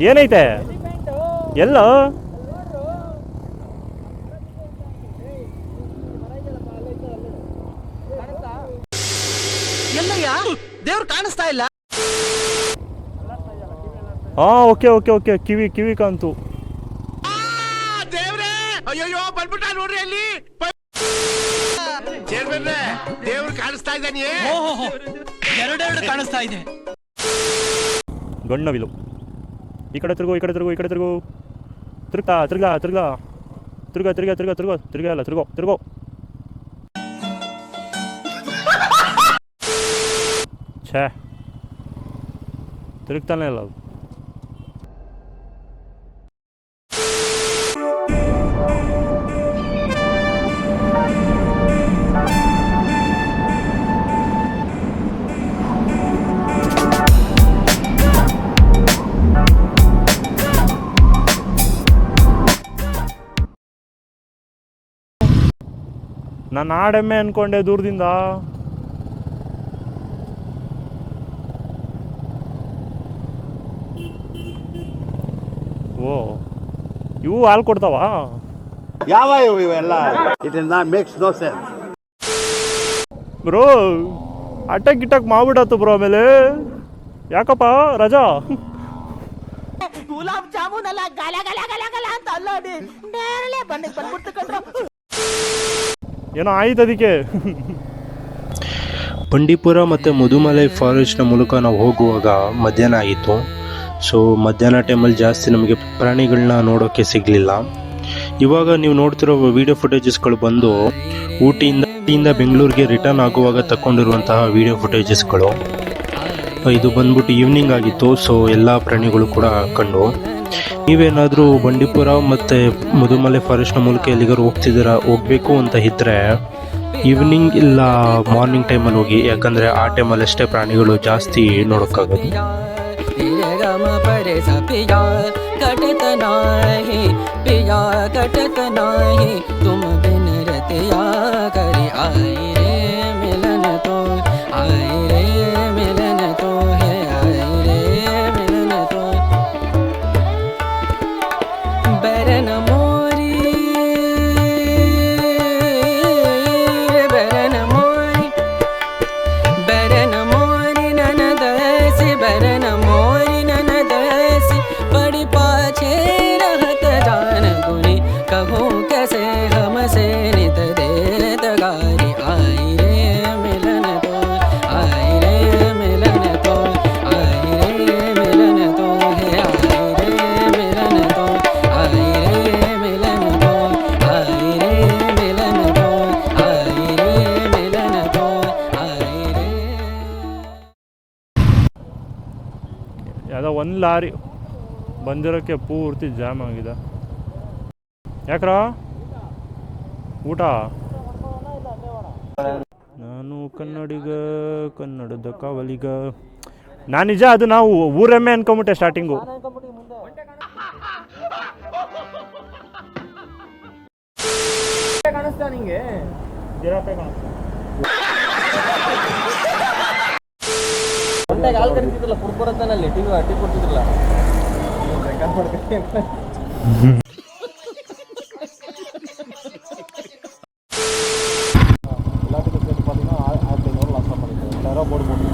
ಏನೈತೆ? ಎಲ್ಲ? ದೇವ್ರು ಕಾಣಿಸ್ತಾ ಇಲ್ಲ. ಹಾ ಓಕೆ ಓಕೆ ಓಕೆ. ಕಿವಿ ಕಿವಿ ಕಾಂತು. ದೇವ್ರೆ! ಅಯ್ಯೋ ಬಂದ್ಬಿಟ್ಟ ನೋಡ್ರಿ ಅಲ್ಲಿ. ಚೇರ್ಮನ್ರೆ ದೇವ್ರು ಕಾಣಿಸ್ತಾ ಇದ್ದಾನೆ ಎರಡೆರಡು ಕಾಣಿಸ್ತಾ ಇದೆ. ಗಣ್ಣವಿಲು ఇక్కడ తిరుగు ఇక్కడ తిరుగు ఇక్కడ తిరుగు. తిరుగుతా తిరుగా తిరుగా. తిరుగా తిరుగా తిరుగా తిరుగు. తిరిగేలా తిరుగు తిరుగు. చే తిరుగుతానే లేదు ನಾನು ಆಡೆಮ್ಮೆ ಅನ್ಕೊಂಡೆ ದೂರದಿಂದ. ಓ ಇವು ಹಾಲು ಕೊಡ್ತಾವ? ಯಾವ ಇವು ಇವೆಲ್ಲ? It is not makes no sense bro ಅಟಕ್ ಗಿಟಕ್ ಮಾಡ್ಬಿಡತ್ತು ಬ್ರೋ ಆಮೇಲೆ. ಯಾಕಪ್ಪ ರಜಾ? ಗುಲಾಬ್ ಜಾಮೂನ್ ಅಲ್ಲ ಗಲ ಗಲ ಗಲ ಗಲ ಅಂತ ಅಲ್ಲಾಡಿ. ನೇರಳೆ ಬಂದ ಬಂದ್ಬಿಡ್ತು ಕಣ್ರು. ಏನೋ ಆಯ್ತು ಅದಕ್ಕೆ. ಬಂಡೀಪುರ ಮತ್ತು ಮಧುಮಲೈ ಫಾರೆಸ್ಟ್ನ ಮೂಲಕ ನಾವು ಹೋಗುವಾಗ ಮಧ್ಯಾಹ್ನ ಆಗಿತ್ತು ಸೊ ಮಧ್ಯಾಹ್ನ ಟೈಮಲ್ಲಿ ಜಾಸ್ತಿ ನಮಗೆ ಪ್ರಾಣಿಗಳನ್ನ ನೋಡೋಕ್ಕೆ ಸಿಗಲಿಲ್ಲ. ಇವಾಗ ನೀವು ನೋಡ್ತಿರೋ ವಿಡಿಯೋ ಫುಟೇಜಸ್ಗಳು ಬಂದು ಊಟಿಯಿಂದ ಊಟಿಯಿಂದ ಬೆಂಗಳೂರಿಗೆ ರಿಟರ್ನ್ ಆಗುವಾಗ ತಗೊಂಡಿರುವಂತಹ ವಿಡಿಯೋ ಫುಟೇಜಸ್ಗಳು ಇದು ಬಂದ್ಬಿಟ್ಟು ಈವ್ನಿಂಗ್ ಆಗಿತ್ತು. ಸೊ ಎಲ್ಲ ಪ್ರಾಣಿಗಳು ಕೂಡ ಕಂಡು. ನೀವೇನಾದರೂ ಬಂಡೀಪುರ ಮತ್ತು ಮಧುಮಲೆ ಫಾರೆಸ್ಟ್ನ ಮೂಲಕ ಎಲ್ಲಿಗಾರು ಹೋಗ್ತಿದ್ದೀರಾ? ಹೋಗಬೇಕು ಅಂತ ಇದ್ದರೆ ಈವ್ನಿಂಗ್ ಇಲ್ಲ ಮಾರ್ನಿಂಗ್ ಟೈಮಲ್ಲಿ ಹೋಗಿ, ಯಾಕಂದ್ರೆ ಆ ಟೈಮಲ್ಲಿ ಅಷ್ಟೇ ಪ್ರಾಣಿಗಳು ಜಾಸ್ತಿ ನೋಡೋಕ್ಕಾಗೋದು ಕಟತ ಕಟತ ತುಮ ಯಾವುದೋ ಒಂದು ಲಾರಿ ಬಂದಿರೋಕ್ಕೆ ಪೂರ್ತಿ ಜಾಮ್ ಆಗಿದೆ. ಯಾಕ್ರ? ಊಟ? ನಾನು ಕನ್ನಡಿಗ ಕನ್ನಡದ ಕಾವಲಿಗ. ನಾನು ನಿಜ ಅದು ನಾವು ಊರೆಮ್ಮೆ ಅನ್ಕೊಂಬಿಟ್ಟೆ ಸ್ಟಾರ್ಟಿಂಗು ಕಾಣಿಸ್ತಾ ನಿಂಗೆ? ಹೊಟ್ಟೆಗೆ ಹಾಲು ಕರಿತಿದ್ರಲ್ಲ ಕುಡ್ಕೊರತ್ತನಲ್ಲಿ ಟಿವಿ ಅಟ್ಟಿ ಕೊಡ್ತಿದ್ರಲ್ಲ ರೆಕಾರ್ಡ್ ಮಾಡ್ಕೊಂಡು எல்லாத்துக்கும் சேர்த்து பார்த்தீங்கன்னா ஆயிரத்தி ஐநூறு லாஸ்ட்டாக பண்ணிக்கிறோம் ரெண்டாயிரம் போட்டு போட்டு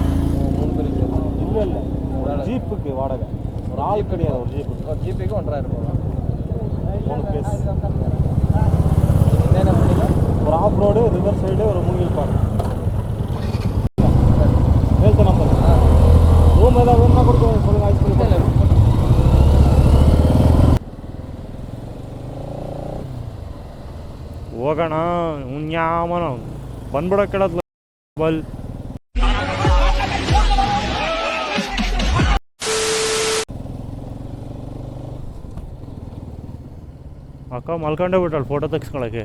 மூணு பேருக்கு இல்லை இல்லை ஒரு ஜீப்புக்கு வாடகை ஒரு ஆள் கிடையாது ஒரு ஜீப்பு ஒரு ஜீப்புக்கு ஒன்றரை ரூபா மூணு பேஸ் என்னென்ன பண்ணீங்க ஒரு ஆஃப் ரோடு ரிவர் சைடு ஒரு மூங்கில் பார்க் ಹೇಳ್ತೆ ನಂಬರ್ ಹೋಗೋಣ ಯಾವನ ಬಂದ್ಬಿಡೋ ಕೇಳೋದ್ಲ ಬಲ್. ಅಕ್ಕ ಮಲ್ಕೊಂಡೇ ಬಿಟ್ಟಾಳ ಫೋಟೋ ತೆಗ್ಸ್ಕೊಳಕ್ಕೆ.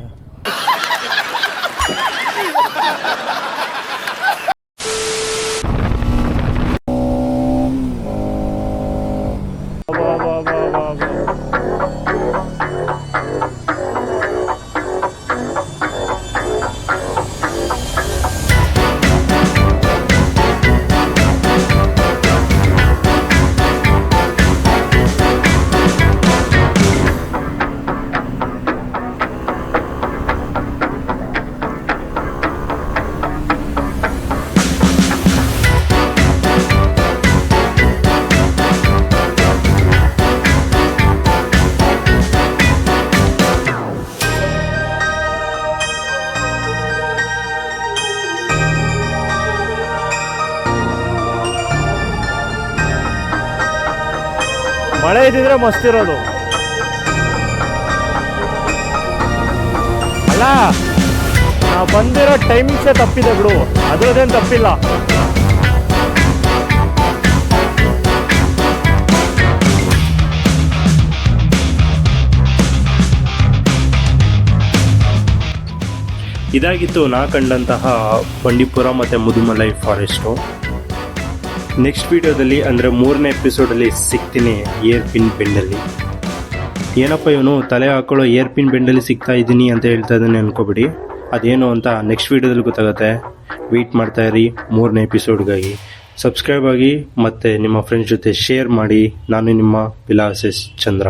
ಮಳೆ ಇದ್ದಿದ್ರೆ ಮಸ್ತ್ ಇರೋದು. ಅಲ್ಲ, ನಾವು ಬಂದಿರೋ ಟೈಮಿಂಗ್ಸೇ ತಪ್ಪಿದೆ ಬಿಡು. ಅದ್ರದ್ದೇನು ತಪ್ಪಿಲ್ಲ. ಇದಾಗಿತ್ತು ನಾ ಕಂಡಂತಹ ಬಂಡೀಪುರ ಮತ್ತು ಮುದುಮಲೈ ಫಾರೆಸ್ಟು. ನೆಕ್ಸ್ಟ್ ವಿಡಿಯೋದಲ್ಲಿ ಅಂದರೆ ಮೂರನೇ ಎಪಿಸೋಡಲ್ಲಿ ಸಿಗ್ತೀನಿ ಏರ್ ಪಿನ್ ಬೆಂಡಲ್ಲಿ. ಏನಪ್ಪ ಇವನು, ತಲೆ ಹಾಕೊಳ್ಳೋ ಏರ್ ಪಿನ್ ಬೆಂಡಲ್ಲಿ ಸಿಗ್ತಾ ಇದ್ದೀನಿ ಅಂತ ಹೇಳ್ತಾ ಇದ್ದಾನೆ ಅನ್ಕೋಬಿಡಿ. ಅದೇನು ಅಂತ ನೆಕ್ಸ್ಟ್ ವೀಡಿಯೋದಲ್ಲಿ ಗೊತ್ತಾಗುತ್ತೆ. ವೆಯ್ಟ್ ಮಾಡ್ತಾ ಇರಿ ಮೂರನೇ ಎಪಿಸೋಡ್ಗಾಗಿ ಸಬ್ಸ್ಕ್ರೈಬ್ ಆಗಿ ಮತ್ತು ನಿಮ್ಮ ಫ್ರೆಂಡ್ಸ್ ಜೊತೆ ಶೇರ್ ಮಾಡಿ. ನಾನು ನಿಮ್ಮ ವಿಲಾಸಸ್ ಚಂದ್ರ.